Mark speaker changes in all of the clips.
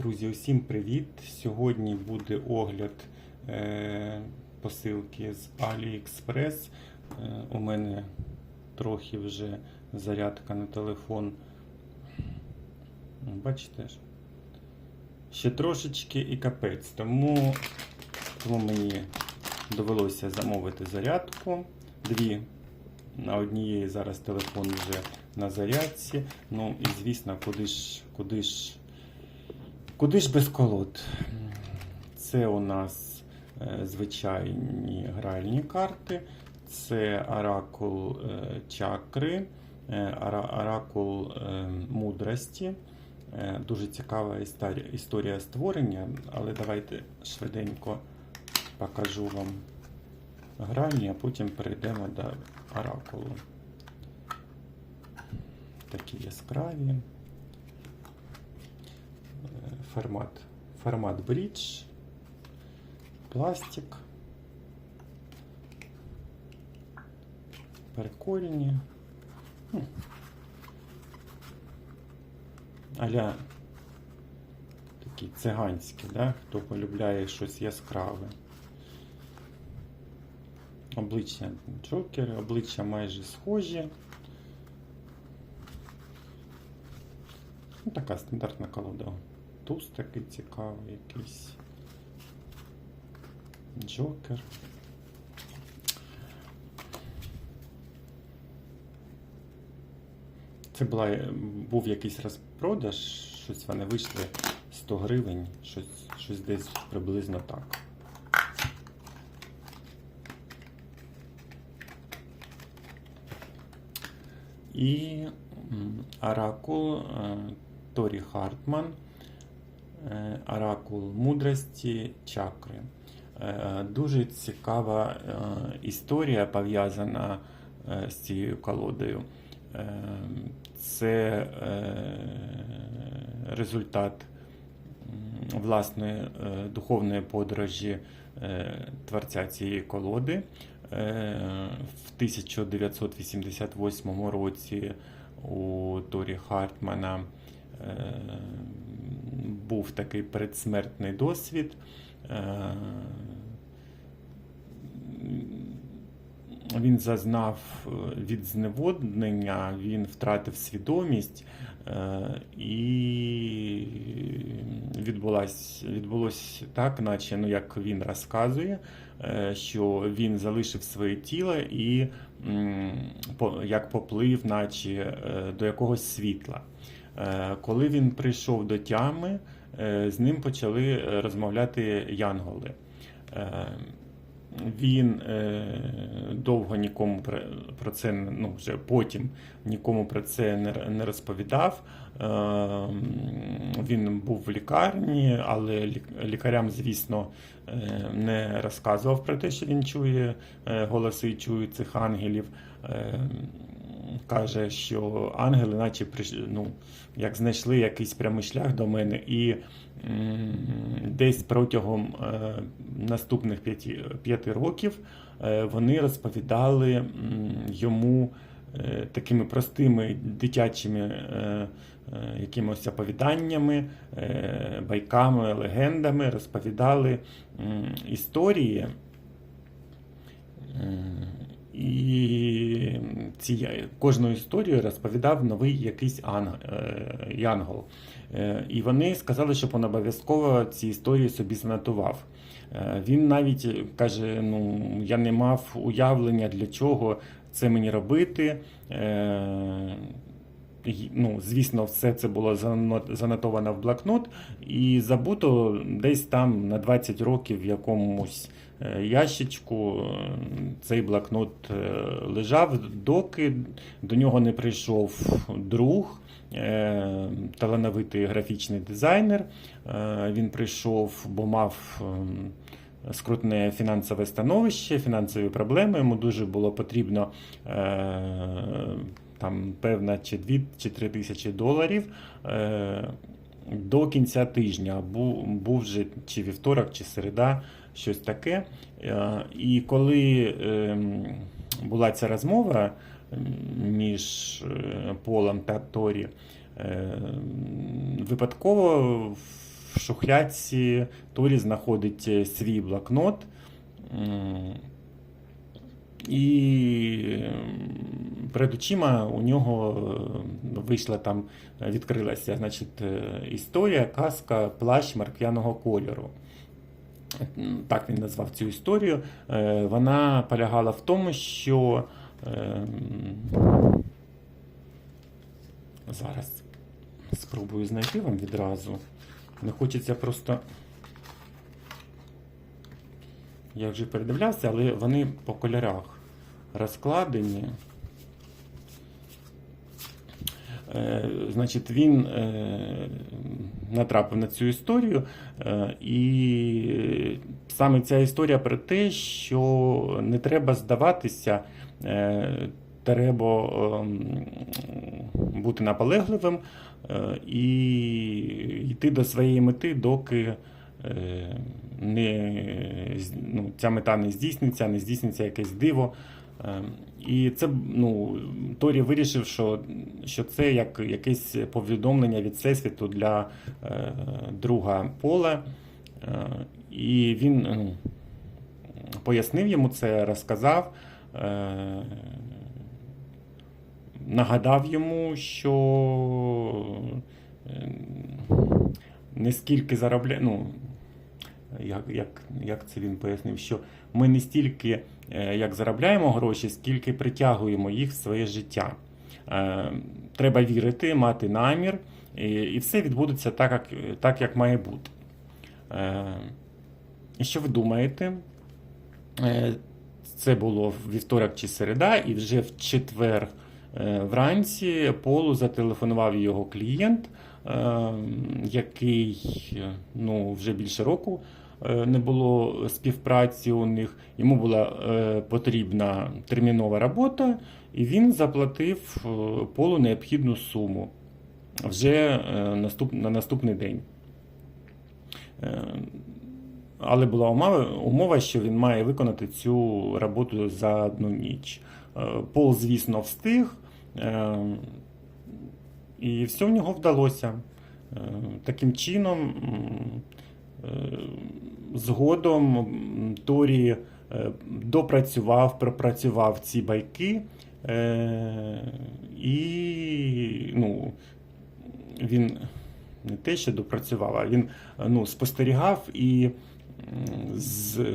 Speaker 1: Друзі, усім привіт! Сьогодні буде огляд е, посилки з AliExpress. Е, у мене трохи вже зарядка на телефон. Бачите ж? Ще трошечки і капець. Тому, тому мені довелося замовити зарядку. Дві. На однієї зараз телефон вже на зарядці. Ну і звісно, куди ж, куди ж Куди ж без колод? Це у нас е, звичайні гральні карти, це оракул е, чакри, е, оракул мудрості. Дуже цікава історія, створення, але давайте швиденько покажу вам гральні, а потім перейдемо до оракулу. Такі яскраві формат, формат бридж, пластик, прикольні. Ну, Аля такі циганські, да? хто полюбляє щось яскраве. Обличчя джокери, обличчя майже схожі. Ну, така стандартна колода. Туз такий цікавий якийсь. Джокер. Це була, був якийсь розпродаж, щось вони вийшли 100 гривень, щось, щось десь приблизно так. І Оракул е, Торі Хартман. Е, Оракул мудрості чакри. Е, Дуже цікава е, історія пов'язана з цією колодою. Це результат власної духовної подорожі творця цієї колоди. В 1988 році у Торі Хартмана був такий передсмертний досвід. Е, Він зазнав е, від зневоднення, він втратив свідомість, е, і відбулось, відбулось так, наче ну, як він розказує, що він залишив своє тіло і як поплив, наче до якогось світла. Коли він прийшов до тями, з ним почали е, розмовляти янголи. Е, Він е, довго нікому про, це ну, вже потім нікому про це не, розповідав. Е, Він був в лікарні, але лікарям, звісно, е, не розказував про те, що він чує е, голоси, чує цих ангелів. Каже, що ангели, наче ну, як знайшли якийсь прямий шлях до мене, і десь протягом е, наступних п'яти, п'яти років е, вони розповідали йому е, такими простими дитячими якимось оповіданнями, байками, легендами, розповідали історії. І ці, кожну історію розповідав новий якийсь ан, е, янгол. Е, І вони сказали, щоб він обов'язково ці історії собі занотував. Е, Він навіть каже: ну, я не мав уявлення, для чого це мені робити. Е, Ну, звісно, все це було зано- занотовано в блокнот і забуто десь там на 20 років в якомусь е, ящичку е, цей блокнот е, лежав, доки до нього не прийшов друг, е, талановитий графічний дизайнер. Е, Він прийшов, бо мав. ем, Скрутне фінансове становище, фінансові проблеми. Йому дуже було потрібно е, там певна чи 2 чи 3 тисячі доларів е, до кінця тижня. Був, був вже чи вівторок, чи середа, щось таке. Е, і коли е, була ця розмова між е, Полом та Торі, е, випадково в шухлядці Торі знаходить свій блокнот. І перед очима у нього вийшла там, відкрилася значить, історія, казка, плащ морквяного кольору. Так він назвав цю історію. Е, Вона полягала в тому, що ем, зараз спробую знайти вам відразу. Не хочеться просто. Я вже передивлявся, але вони по кольорах розкладені. Е, Значить, він е, натрапив на цю історію, е, і саме ця історія про те, що не треба здаватися, е, треба ем, бути наполегливим е, і йти до своєї мети, доки е, не, ну, ця мета не здійсниться, не здійсниться якесь диво. Е, І це ну, Торі вирішив, що, що це як якесь повідомлення від Всесвіту для е, друга пола. Е, і він ну, пояснив йому це, розказав, е, нагадав йому, що е, не скільки заробляє. Ну, як, як, як це він пояснив, що ми не стільки е, як заробляємо гроші, скільки притягуємо їх в своє життя. Е, Треба вірити, мати намір, і, все відбудеться так, як, так, як має бути. Е, що ви думаєте? Це було вівторок чи середа, і вже в четвер вранці Полу зателефонував його клієнт, який ну, вже більше року не було співпраці у них. Йому була е, потрібна термінова робота, і він заплатив е, Полу необхідну суму вже е, на наступний день. Е, Але була умова, що він має виконати цю роботу за одну ніч. Е, Пол, звісно, встиг, е, і все в нього вдалося. Е, Таким чином, е, згодом Торі е, допрацював, пропрацював ці байки, е, і ну, він не те, що допрацював, а він ну, спостерігав і з,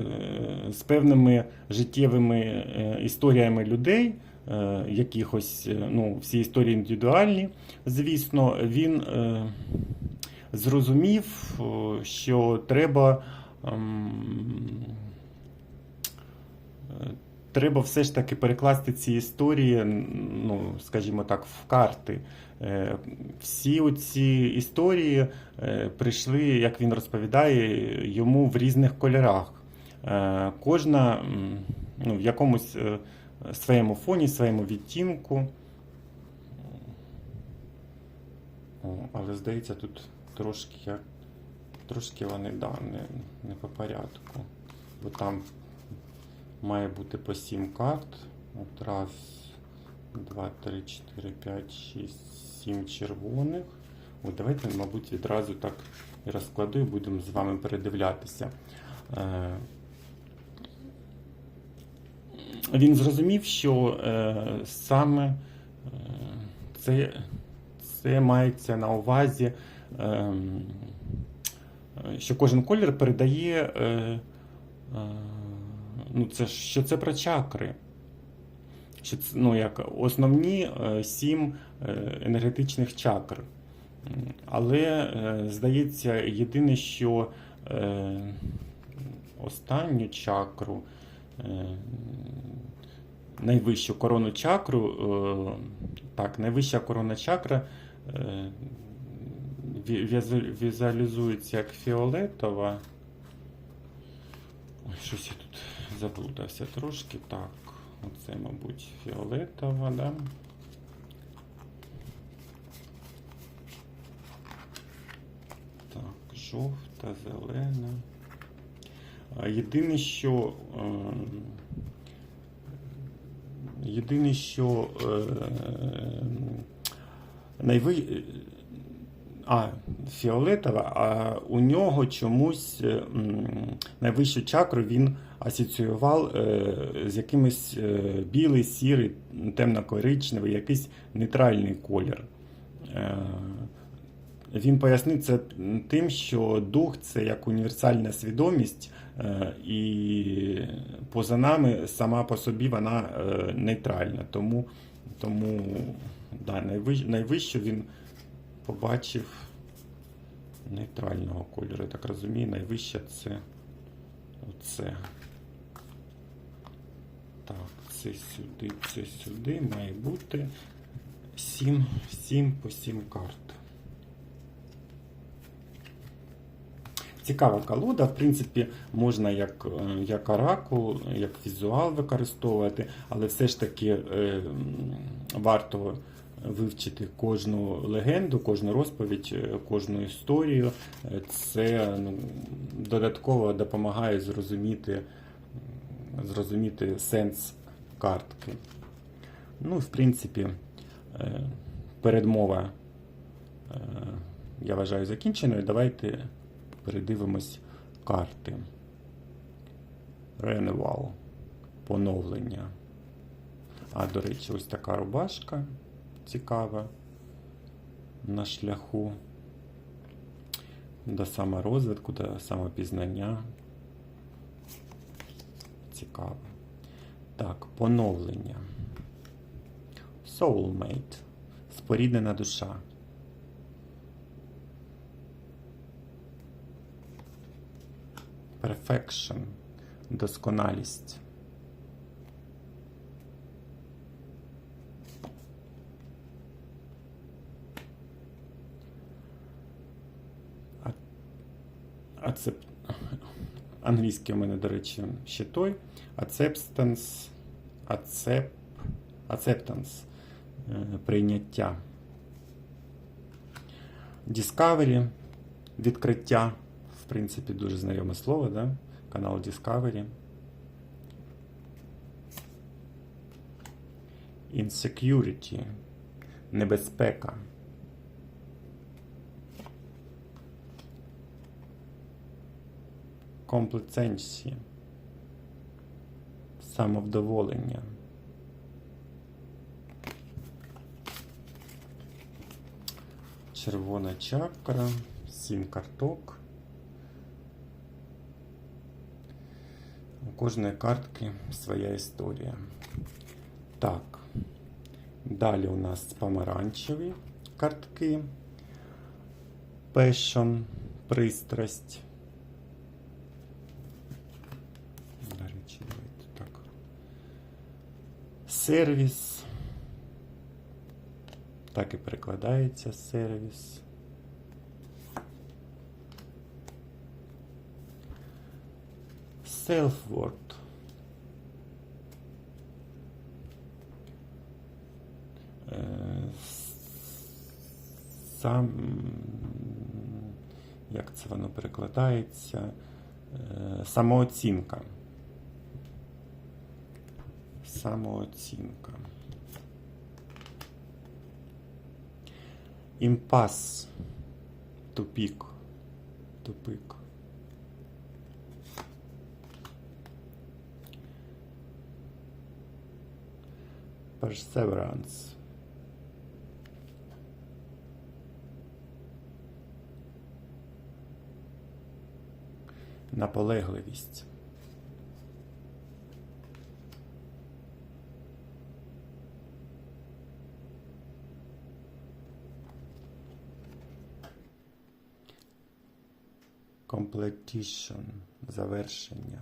Speaker 1: з певними життєвими е, історіями людей, якихось, ну, всі історії індивідуальні, звісно, він зрозумів, що треба. Ем, Треба все ж таки перекласти ці історії, ну, скажімо так, в карти. Е, Всі ці історії е, прийшли, як він розповідає, йому в різних кольорах. Е, Кожна ну, в якомусь своєму фоні, своєму відтінку. Але здається, тут трошки, як- трошки вони да, не, не по порядку. Бо там має бути по 7 карт. От раз, два, три, чотири, п'ять, шість, сім червоних. От давайте, мабуть, відразу так і розкладу і будемо з вами передивлятися. Е, Він зрозумів, що е, саме е, це, це мається на увазі, е, що кожен колір передає, е, е, ну, це, що це про чакри. Що це, ну, як основні е, сім енергетичних чакр. Але, здається, єдине, що останню чакру, найвищу корону чакру, так, найвища корона чакра візуалізується як фіолетова. Ой, щось я тут заплутався трошки. Так, оце, мабуть, фіолетова, да? Так, жовта, зелена. Єдине, що. е, Єдине, що е, найви... А, фіолетова, а у нього чомусь е, найвищу чакру він асоціював е, з якимось е, білий, сірий, темно-коричневий, якийсь нейтральний колір. Він пояснив це тим, що дух це як універсальна свідомість, і поза нами сама по собі вона нейтральна. Тому, тому да, найвищ, найвище він побачив нейтрального кольору. Я так розумію, найвище це оце. Так, це сюди, це сюди має бути 7, 7 по 7 карт. Цікава колода, в принципі, можна як, як оракул, як візуал використовувати, але все ж таки е, варто вивчити кожну легенду, кожну розповідь, е, кожну історію. Е, Це ну, додатково допомагає зрозуміти, зрозуміти сенс картки. Ну, в принципі, е, передмова, я вважаю, закінченою. Давайте передивимось карти. Реневал. Поновлення. А, до речі, ось така рубашка цікава на шляху до саморозвитку, до самопізнання. Цікаво. Так, поновлення. Soulmate. Споріднена душа. Perfection. Досконалість. А- Ацеп... Англійський у мене, до речі, ще той. Acceptance. Accept... Acceptance. Е, Прийняття. Discovery. Відкриття. В принципі, дуже знайоме слово, да? Канал Discovery. Insecurity. Небезпека. Комплеценції. Самовдоволення. Червона чакра. Сім карток. У кожної картки своя історія. Так. Далі у нас помаранчеві картки. Passion, пристрасть. До речі, давайте так. Сервіс. Так і перекладається сервіс. Self-worth. Е, Сам, як це воно перекладається? Е, Самооцінка. Самооцінка. Імпас. Тупік. Тупик. Perseverance. Наполегливість. Completion. Завершення.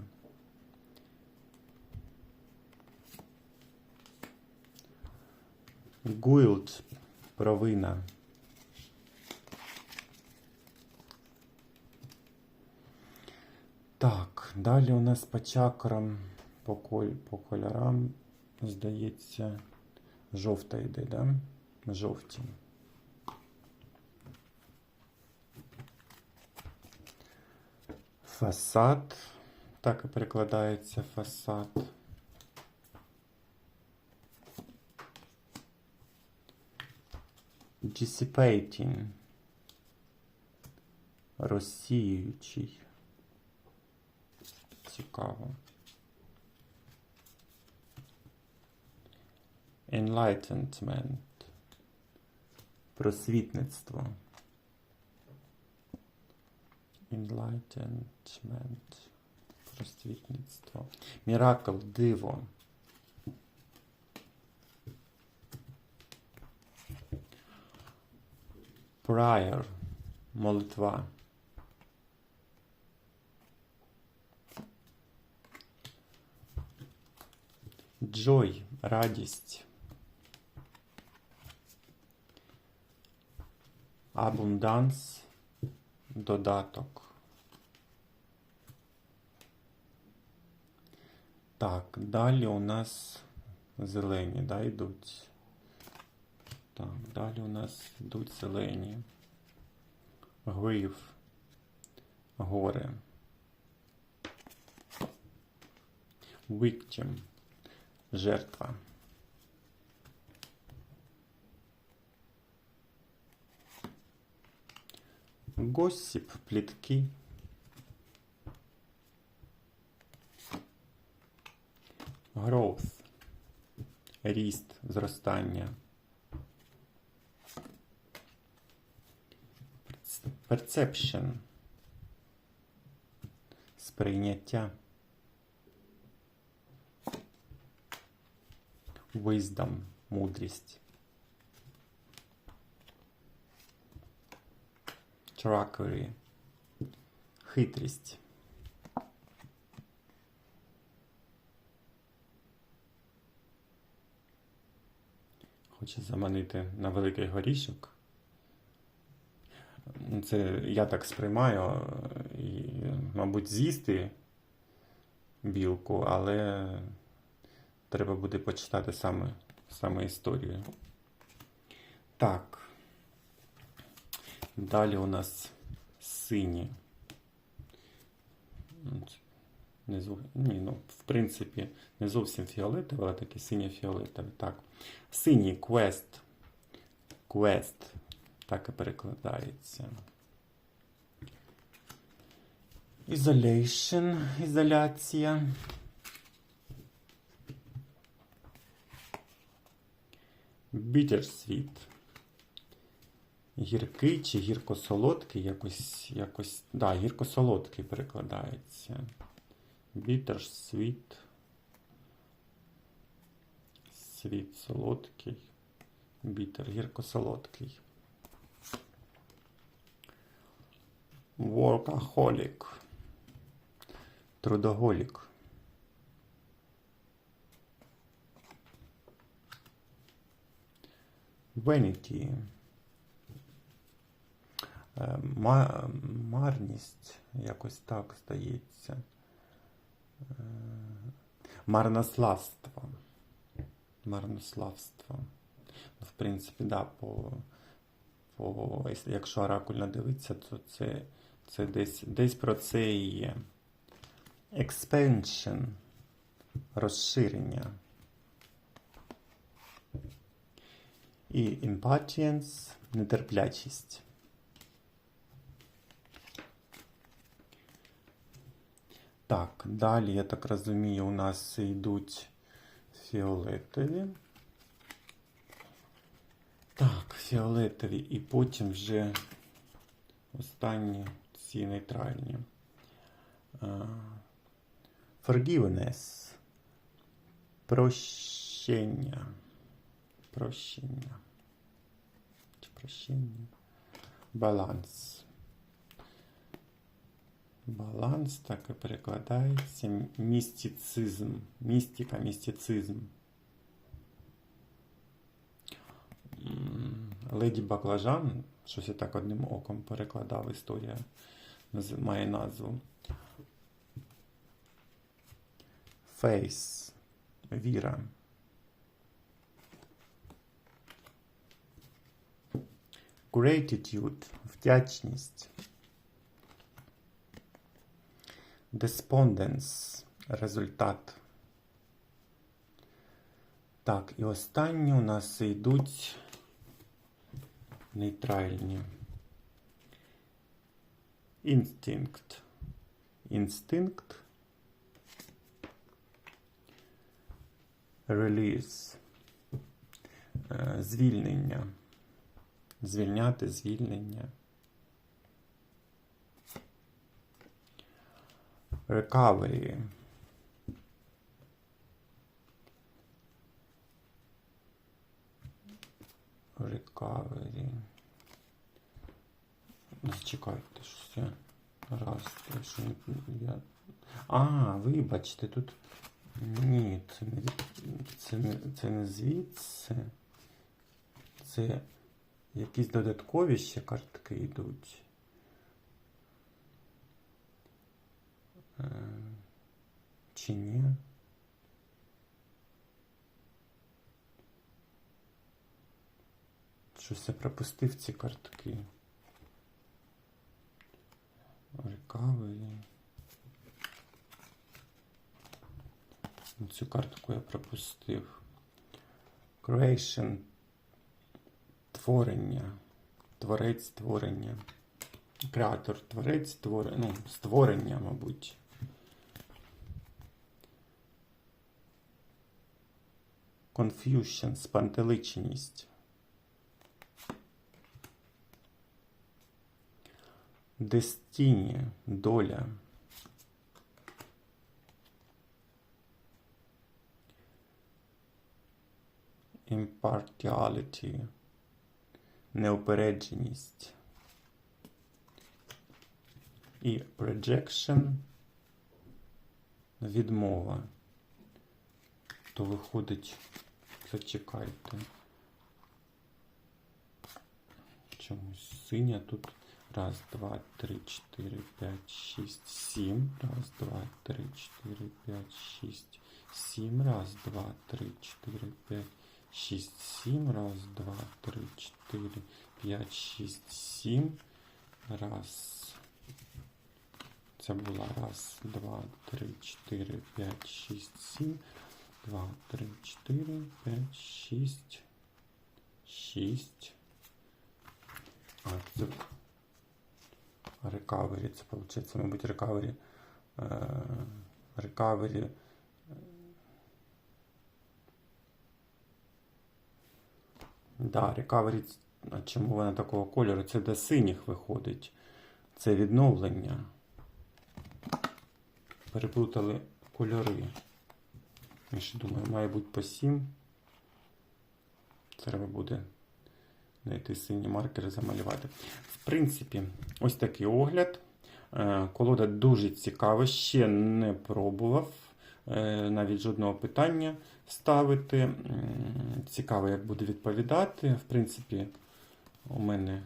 Speaker 1: Guilt. Провина. Так, далі у нас по чакрам, по, коль, по кольорам, здається, жовта йде, да? Жовті. Фасад. Так і перекладається фасад. Dissipating. Розсіюючий. Цікаво. Enlightenment. Просвітництво. Enlightenment. Просвітництво. Міракл, диво. Prayer. Молитва. Joy. Радість. Abundance. Додаток. Так, далі у нас зелені, да, йдуть. Так, далі у нас йдуть зелені. Гриф. Горе. Victim. Жертва. Госсіп, плітки. Growth. Ріст, зростання. Perception. Сприйняття. Wisdom. Мудрість. Trackery. Хитрість. Хоче заманити на великий горішок. Це я так сприймаю і, мабуть, з'їсти білку, але треба буде почитати саме, саме історію. Так. Далі у нас сині. Не зов... Ні, ну, в принципі, не зовсім фіолетовий, але такий синьо-фіолетовий. Так. Синій квест. Квест. Так і перекладається. Isolation. Ізоляція. Bittersweet. Гіркий чи гірко-солодкий, якось, якось, да, гірко-солодкий перекладається. Bitter, sweet. Світ солодкий. Bitter, гірко-солодкий. Workaholic. Трудоголік. Vanity. Е, ма- Марність, якось так здається. Е, Марнославство. Марнославство. В принципі, да, по, по, якщо оракульно дивитися, то це, це десь, десь про це і є. Expansion. Розширення. І impatience – нетерплячість. Так, далі, я так розумію, у нас йдуть фіолетові. Так, фіолетові і потім вже останні ці нейтральні. Forgiveness. Прощення. Прощення. Прощення? Баланс. Баланс так і перекладається. Містицизм. Містика, містицизм. Леді Баклажан, щось я так одним оком перекладав, історія має назву. Фейс. Віра. Gratitude. Вдячність. Despondence. Результат. Так, і останні у нас йдуть нейтральні. Інстинкт. Інстинкт. Е, Звільнення. Звільняти, звільнення. Recovery. Recovery. Зачекайте, що це. Раз, що я. А, вибачте, тут. Ні, це не, це не, це не звідси. Це якісь додаткові ще картки йдуть. Чи ні? Щось я пропустив ці картки. Recovery. Ну, Цю картку я пропустив. Creation. Творення. Творець творення. Креатор, творець творення. Ну, створення, мабуть. Confusion, спантеличеність. Дестіні, доля. Impartiality, неупередженість. І rejection, відмова. То виходить, зачекайте. Чомусь синя тут. Раз, два, три, чотири, п'ять, шість, сім. Раз, два, три, чотири, п'ять, шість, сім. Раз, два, три, чотири, п'ять, шість, сім. Раз, два, три, чотири, п'ять, шість, сім. Раз. Це була раз, два, три, чотири, п'ять, шість, сім. Два, три, чотири, п'ять, шість. Шість. А, це Recovery, це виходить, мабуть, recovery. е, Recovery. Да, recovery, а чому вона такого кольору? Це до синіх виходить. Це відновлення. Переплутали кольори. Я ще думаю, має бути по 7. Треба буде знайти синій маркер і замалювати. В принципі, ось такий огляд. Е, Колода дуже цікава, ще не пробував е, навіть жодного питання ставити. Цікаво, як буде відповідати. В принципі, у мене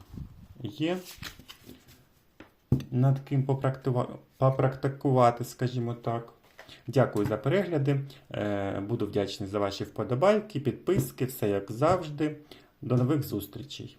Speaker 1: є над ким попрактикувати, скажімо так. Дякую за перегляди. Е, Буду вдячний за ваші вподобайки, підписки, все як завжди. До нових зустрічей!